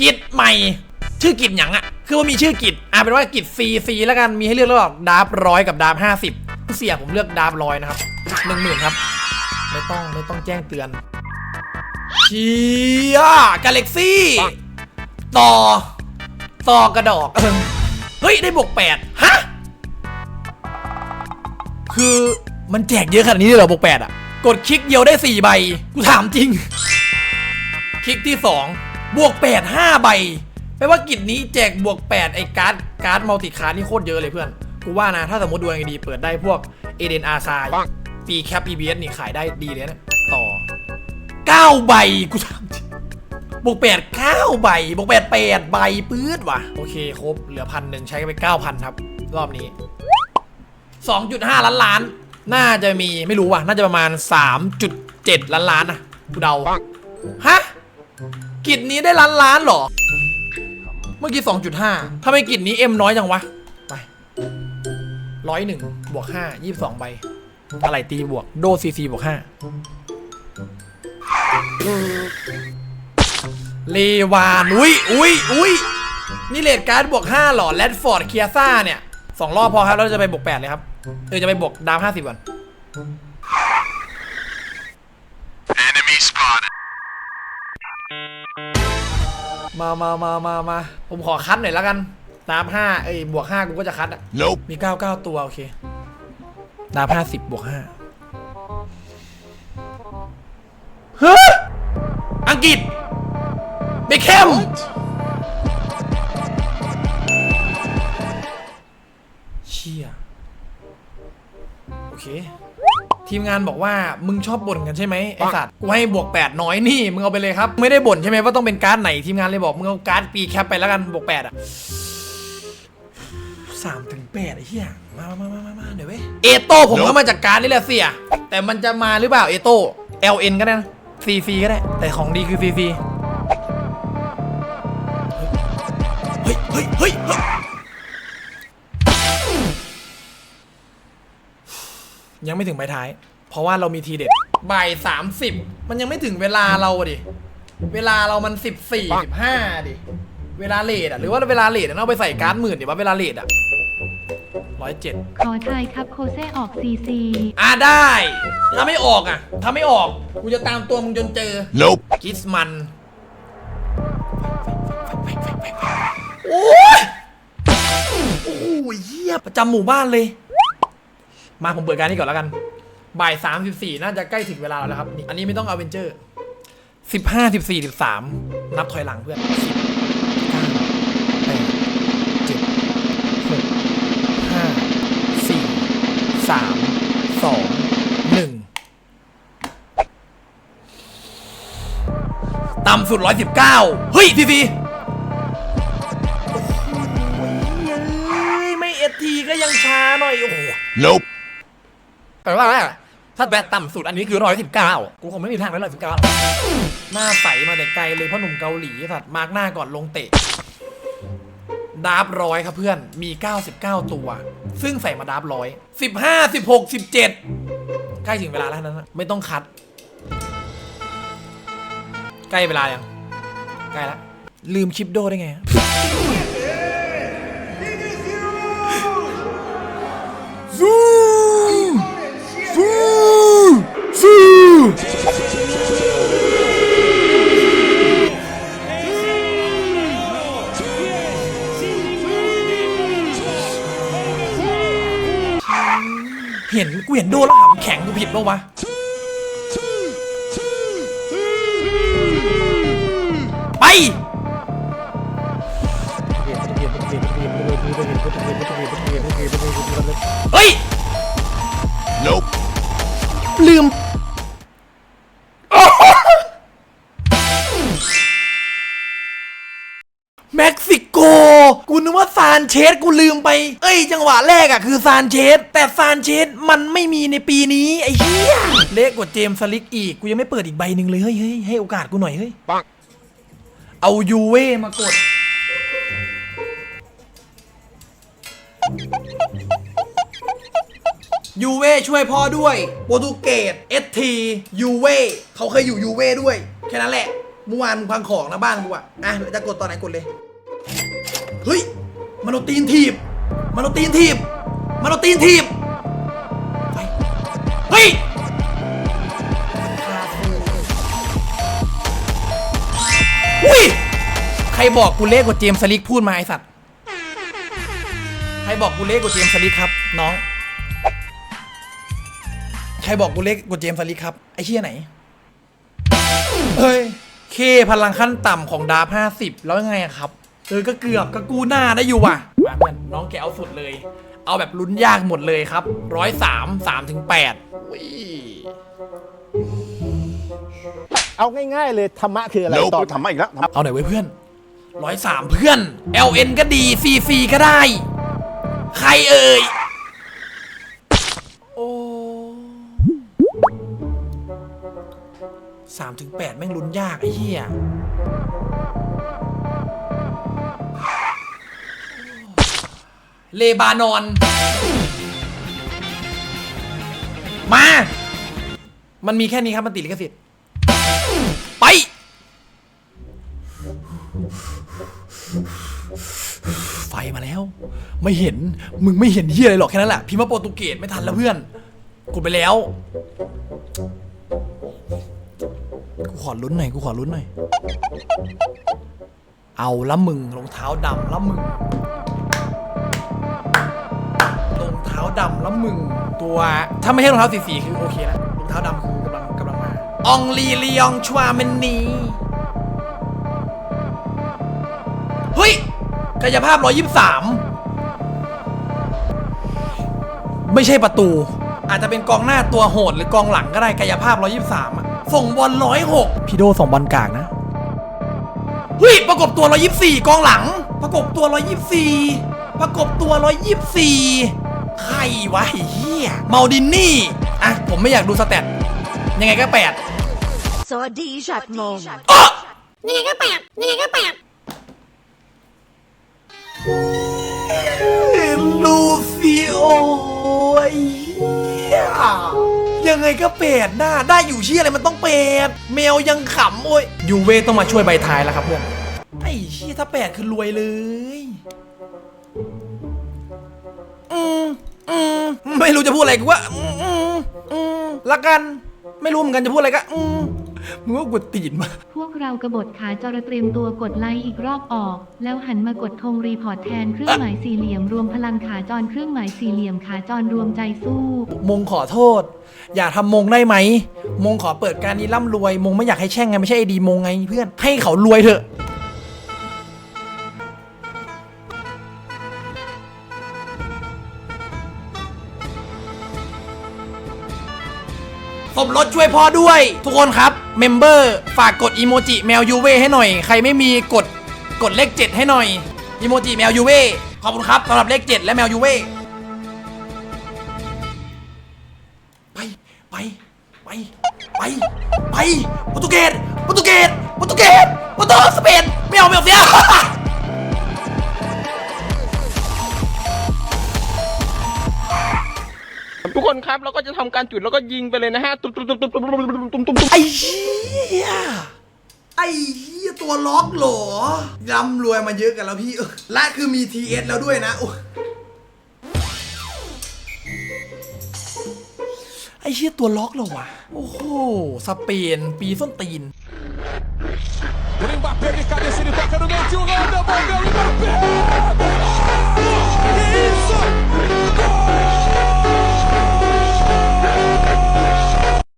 กิจใหม่ ชื่อกิจหยังอะคือว่ามีชื่อกิจอะเป็นว่ากิจซีซีแล้วกันมีให้เลือกระหว่างดาร์ฟร้อยกับดาร์ฟห้าสิบเสียผมเลือกดาร์ฟร้อยนะครับหนึ่งหมื่นครับไม่ต้องไม่ต้องแจ้งเตือนเชียกาเล็กซี่ต่อต่อกระดอกเออเฮ้ยได้บวกแปดฮะคือมันแจกเยอะขนาดนี้เลยเหรอบวกแปดอะกดคลิกเดียวได้สี่ใบกูถามจริง คลิกที่สอง บวกแปดห้าใบแปลว่ากิจนี้แจกบวกแปดไอ้การ์ดการ์ดมัลติคาร์ดนี่โคตรเยอะเลยเพื่อน กูว่านะ ถ้าสมมติดูยังไงดีเปิดได้พวกเอเดนอาคาปีแคป EBS นี่ขายได้ดีเลยนะ ต่อเก้าใบกูถามจริงบวกแปดเก้าใบบวกแปดแปดใบปื๊ดว่ะ โอเคครบ เหลือพันหนึ่งใช้ไปเก้าพันครับ รอบนี้สองจุดห้าล้านล้าน น่าจะมีไม่รู้ว่ะ น่าจะประมาณสามจุดเจ็ดล้านล้านนะกูเดาฮะ กิจนี้ได้ล้านล้านหรอ เมื่อกี้สองจุดห้าทำไมกิจนี้เอ็มน้อยจังวะ ไปร้อยหนึ่งบวกห้ายี่สิบสองใบ อะไรตีบวก โดซีซีบวกห้าเลวาน อุ้ยอุ้ยอุ้ยนี่เลดการ์ดบวก5หรอแรดฟอร์ดเคียซ่าเนี่ยสองรอบพอครับ แล้วเราจะไปบวก8เลยครับ เออ จะไปบวกดาว50ก่อน Enemy spotted. มามามามามาผมขอคัดหน่อยแล้วกันดาว5เอ้ยบวก5กูก็จะคัดอะ Nope. มี99ตัวโอเคดาว50บวก5เฮ้ยอังกฤษเบคแคม ทีมงานบอกว่ามึงชอบบ่นกันใช่ไหมไอสัตว์กูให้บวก 8 น้อยนี่มึงเอาไปเลยครับ ไม่ได้บ่นใช่ไหมว่าต้องเป็นการ์ดไหนทีมงานเลยบอกมึงเอาการ์ดปีแคปไปแล้วกันบวก 8 อะสามถึงแปดไอ้เหี้ยมามามามามาเดี๋ยวเว้ยเอโต้ผมก็มาจากการดนี่แหละเสีย แต่มันจะมาหรือเปล่าเอโต้ LN ก็ได้นะซีซีก็ได้ แต่ของดีคือซีซีเฮ้ยเฮ้ยเฮ้ย ยยังไม่ถึงใบท้าย เพราะว่าเรามีทีเด็ดบ่ายสามสิบมันยังไม่ถึงเวลาเราอะดิ เวลาเรามันสิบสี่สิบห้าดิ เวลาเลทอะหรือว่าเวลาเลทอะเอาไปใส่การ์ดหมื่นดิว่าเวลาเลทอะร้อยเจ็ดขอทายครับโคเซ่ออกซีซีอะได้ ถ้าไม่ออกอะถ้าไม่ออก กูจะตามตัวมึงจนเจอ Nope. กิสมัน โอ้ยโอ้ยเหี้ยประจำหมู่บ้านเลย มาผมเปิดการนี้ก่อนแล้วกัน บ่ายสามสิบสี่น่าจะใกล้ถึงเวลาแล้วครับนี่อันนี้ไม่ต้องเอาเวนเจอร์สิบห้าสิบสี่สิบสามนับถอยหลังเพื่อนสิบเก้าแปดเจ็ดหกห้าสี่สามสองหนึ่งต่ำสุดร้อยสิบเก้าเฮ้ยทีทีโอ้ยไม่เอทีก็ยังช้าหน่อย โอ้โห Nope. แปลว่าอะไรอะถ้าแบบต่ำสุดอันนี้คือร้อยสิบเก้ากูคงไม่มีทางได้ร้อยสิบเก้าหน้าใสมาแต่ไกลเลยเพราะหนุ่มเกาหลีสัตว์มาร์กหน้าก่อนลงเตะดาบร้อยครับเพื่อนมี 99 ตัว ซึ่งใส่มาดาบร้อย15 16 17ใกล้ถึงเวลาแล้วนั้นนะไม่ต้องคัด ใกล้เวลายังใกล้แล้วลืมคลิปโดได้ไงซูซู ซูเห็นกูเห็นโดนแล้วหำแข็งกูผิดปะวะไปเฮ้ย Nope. ลืมาซานเชสกูลืมไป เอ้ย จังหวะแรกอะคือซานเชสแต่ซานเชสมันไม่มีในปีนี้ไอ้เหี้ยเล็กกว่าเจมส์สลิกอีกกูยังไม่เปิดอีกใบหนึ่งเลยเฮ้ยเฮ้ยให้โอกาสกูหน่อยเฮ้ย Bonk. เอายูเว่มากด ยูเว่ช่วยพ่อด้วยโปรตุเกสเอสทียูเว่เขาเคยอยู่ยูเว่ด้วย แค่นั้นแหละเมื่อวานมึงพังของนะบ้านกูอะอะจะกดตอนไหนกดเลย เฮ้ย มันเอาตีนถีบ มันเอาตีนถีบ มันเอาตีนถีบ ไป เฮ้ยอุ้ย ใครบอกกูเล็กกว่าเจมส์สลิกพูดมาไอสัตว์ ใครบอกกูเล็กกว่าเจมส์สลิกครับ น้อง ใครบอกกูเล็กกว่าเจมส์สลิกครับไอเชี่ยไหน เฮ้ย เคพลังขั้นต่ำของดาร์ฟห้าสิบแล้วยังไงอะครับ เออก็เกือบก็กู้หน้าได้อยู่ว่ะมาเพื่อนน้องแกเอาสุดเลย เอาแบบลุ้นยากหมดเลยครับร้อยสามสามถึงแปดอุ้ยเอาง่ายๆเลยธรรมะคืออะไร Nope ตอบทำมาอีกแล้วเอาหน่อยไว้ยเพื่อนร้อยสามเพื่อน LN ก็ดี CC ก็ได้ ใครเอ่ยโอ้สามถึงแปดแม่งลุ้นยากไอ้เหี้ย เลบานอน มา มันมีแค่นี้ครับมันติดลิขสิทธิ์ไป ไฟมาแล้ว ไม่เห็นมึงไม่เห็นเฮียอะไรหรอกแค่นั้นแหละพิมพ์ว่าโปรตุเกสไม่ทันแล้วเพื่อนกดไปแล้ว กูขอลุ้นหน่อย กูขอลุ้นหน่อย เอาละมึงรองเท้าดำละมึง ดำละมึงตัวถ้าไม่ใช่รองเท้าสีสีคือโอเคแล้วรองเท้าดำคือกำลังกำลังมาอองลีลียองชวาเมนนีเฮ้ยกายภาพ 123 ไม่ใช่ประตู อาจจะเป็นกองหน้าตัวโหดหรือกองหลังก็ได้กายภาพ 123อะส่งบอล106พี่โดส่งบอลกากนะเฮ้ยประกบตัว 124 กองหลัง ประกบตัว 124 ประกบตัว 124 ใครวะไอ้เฮียเมาดินนี่ อะ ผมไม่อยากดูสแตทยังไงก็แปดสวัสดีฉัดมงอ๊ะยังไงก็แปดยังไงก็แปดลูฟิโอไอ้เหี้ยยังไงก็เป็ดหน้าได้อยู่เชี่ยอะไรมันต้องเป็ดแมวยังขำโอ้ยยูเวต้องมาช่วยใบท้ายแล้วครับเพื่อนไอ้เชี่ยถ้าแปดคือรวยเลย อืม อืมไม่รู้จะพูดอะไรกูว่าอืมอืมอืมละกัน ไม่รู้เหมือนกันจะพูดอะไรก็อืมมึงว่ากูตีนมา พวกเรากบฏขาจรเตรียมตัวกดไลค์อีกรอบออก แล้วหันมากดธงรีพอร์ตแทนเครื่องหมายสี่เหลี่ยมรวมพลังขาจรเครื่องหมายสี่เหลี่ยมขาจรรวมใจสู้ มงขอโทษ อย่าทำมงได้ไหม มงขอเปิดการนี้ร่ำรวย มงไม่อยากให้แช่งไงไม่ใช่ไอดีมงไงเพื่อน ให้เขารวยเถอะ สมรถช่วยพ่อด้วย ทุกคนครับ เมมเบอร์ฝากกดอีโมจิแมวยูเว่ให้หน่อย ใครไม่มีกดกดเลข 7 ให้หน่อยอีโมจิแมวยูเว่ขอบคุณครับสำหรับเลข 7 และแมวยูเว่ไปไปไปไปไปโปรตุเกสโปรตุเกสโปรตุเกสโปรตุสเปนไม่เอาไม่เอาเสีย ทุกคนครับเราก็จะทำการจุดแล้วก็ยิงไปเลยนะฮะตุ๊บตุ๊บตุ๊บตุ๊บตุ๊บไอ้เหี้ยไอ้เหี้ยตัวล็อกเหรอร่ำรวยมาเยอะกันแล้วพี่และคือมีทีเอสแล้วด้วยนะไอ้เชี่ยตัวล็อกเหรอวะ โอ้โห สเปน ปีส้นตีน Isso!